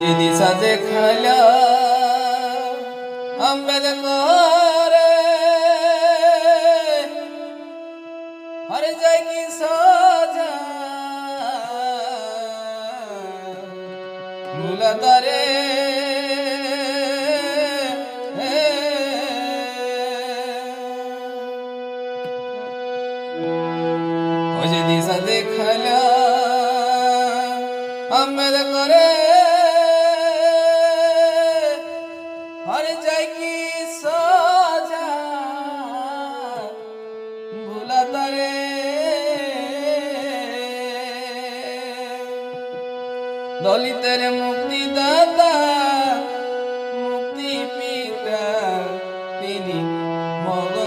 দিশা দেখালা আম্বেদকরে হর জয় কি সাজা। মুলতারে ওই দিশা দেখালা আম্বেদ করে। হর যাই কি সোজা ভুলা তরে দলিতের মুক্তি দাতা মুক্তি পিতা তিনি মগ